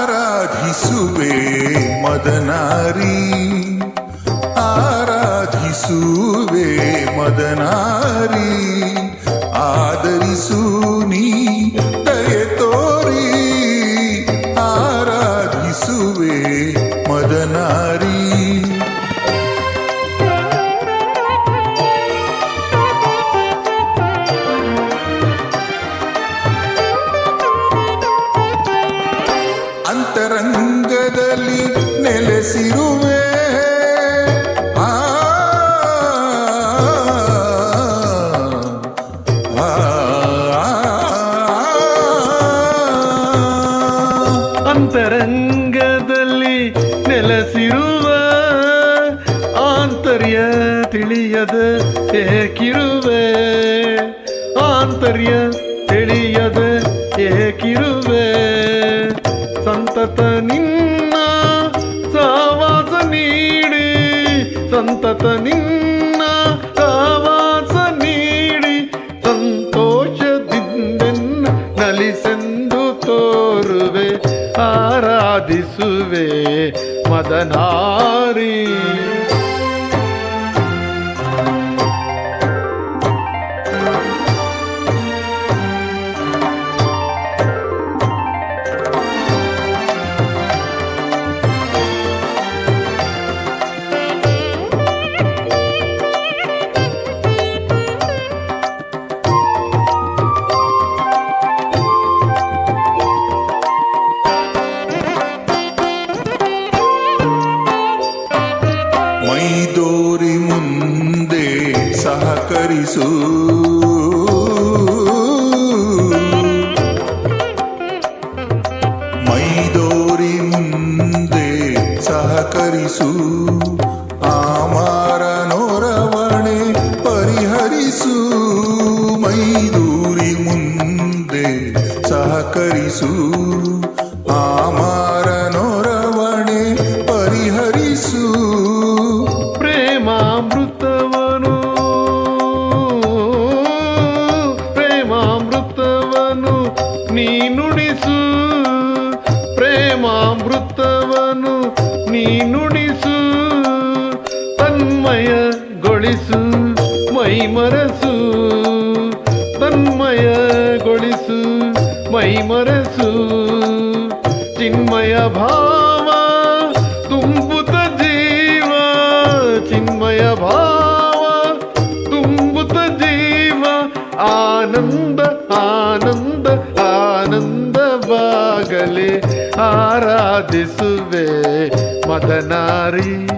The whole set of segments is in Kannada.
ಆರಾಧಿಸುವೆ ಮದನಾರಿ ಆರಾಧಿಸುವೆ ಮದನಾರಿ ಆದರಿಸು ಅಂತರಂಗದಲ್ಲಿ ನೆಲೆಸಿರುವ ಆಂತರ್ಯ ತಿಳಿಯದ ಏಕಿರುವೆ ಆಂತರ್ಯ ತಿಳಿಯದ ಏಕಿರುವೆ ಸಂತತ ನಿನ್ನ ಸಾವಾಸ ನೀಡಿ ಸಂತತ ನಿನ್ನ மதனாரே ಸಹಕರಿಸು ಮೈದೋರಿ ಮುಂದೆ ಸಹಕರಿಸು. ಆಮಾರ ನೋರವಣೆ ಪರಿಹರಿಸು. ಮೈದೂರಿ ಮುಂದೆ ಸಹಕರಿಸು. ನೀ ನುಡಿಸು ಪ್ರೇಮಾಮೃತವನು ನೀ ನುಡಿಸು ತನ್ಮಯಗೊಳಿಸು ಮೈಮರಸು ತನ್ಮಯಗೊಳಿಸು ಮೈಮರಸು ಚಿನ್ಮಯ ಭಾವ ತುಂಬುತ್ತ ಜೀವ ಚಿನ್ಮಯ ಭಾವ ತುಂಬುತ್ತ ಜೀವ ಆನಂದ ಆನಂದ ಆನಂದವಾಗಲಿ ಆರಾಧಿಸುವೆ. ಮದನಾರಿ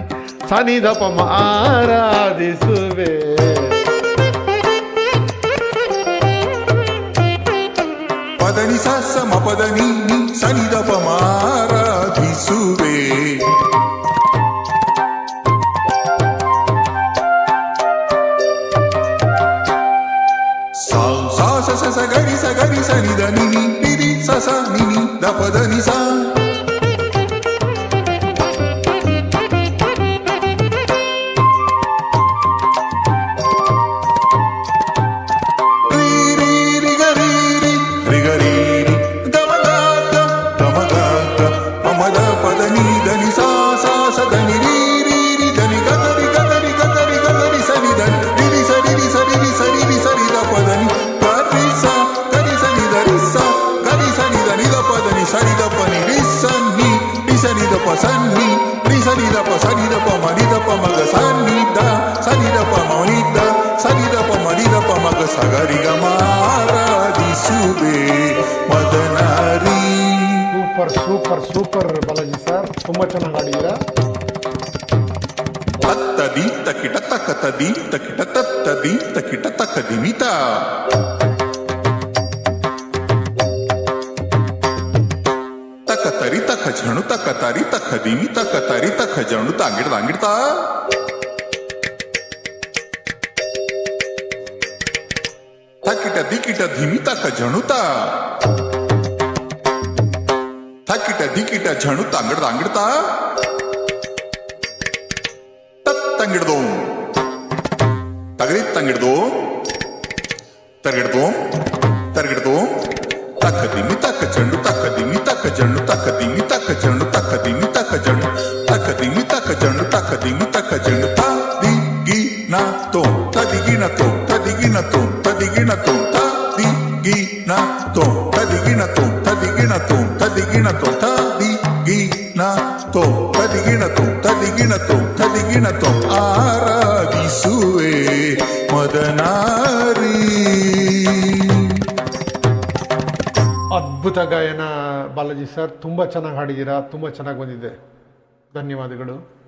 ಸನಿಧಪಮ ಆರಾಧಿಸುವೆ. ಪದನಿ ಸಮ ಪದನಿ ಸನಿಧಪಮ ಆರಾಧಿಸುವೆ. ಸಗರಿ ಸಾ ಸಾ ಸ 我的你想。ನಿ ದ ಸ ನಿ ದ ಪ ಮ ನಿ ದ ಪ ಮ ಗ ಸ ಗ ರಿ ಗ ಮ ಆರಾಧಿಸುವೆ ಮದನಾರಿ super super super Balaji sir ತುಂಬಾ ಚೆನ್ನಾಗಿ ಆಡಿದ್ದೀರಾ ತತ್ತ ದೀಪ್ತ ಕಿಟ ತಕ್ಕ ದೀಪ್ತ ಕಿಟ ತತ್ತ ದೀಪ್ತ ಕಿಟ खजणु ता कतारी, ता खदीमी ता कतारी, ता खजणु ता अंगिड़ दांगिड़ ता। था किटा दी किटा धीमी ता खजणु ता। था किटा दी किटा झणु तांगड़ दांगड़ ता। तत तंगिड़ दो। तगरी तंगिड़ दो। तरगिड़ दो। तरगिड़ दो। तक धीमी तक झंडू तक धीमी तक झंडू तक धीमी ಮದನಾರಿ. ಅದ್ಭುತ ಗಾಯನ ಬಾಲಾಜಿ ಸರ್. ತುಂಬ ಚೆನ್ನಾಗಿ ಹಾಡಿದ್ದೀರಾ. ತುಂಬ ಚೆನ್ನಾಗಿ ಬಂದಿದೆ. ಧನ್ಯವಾದಗಳು.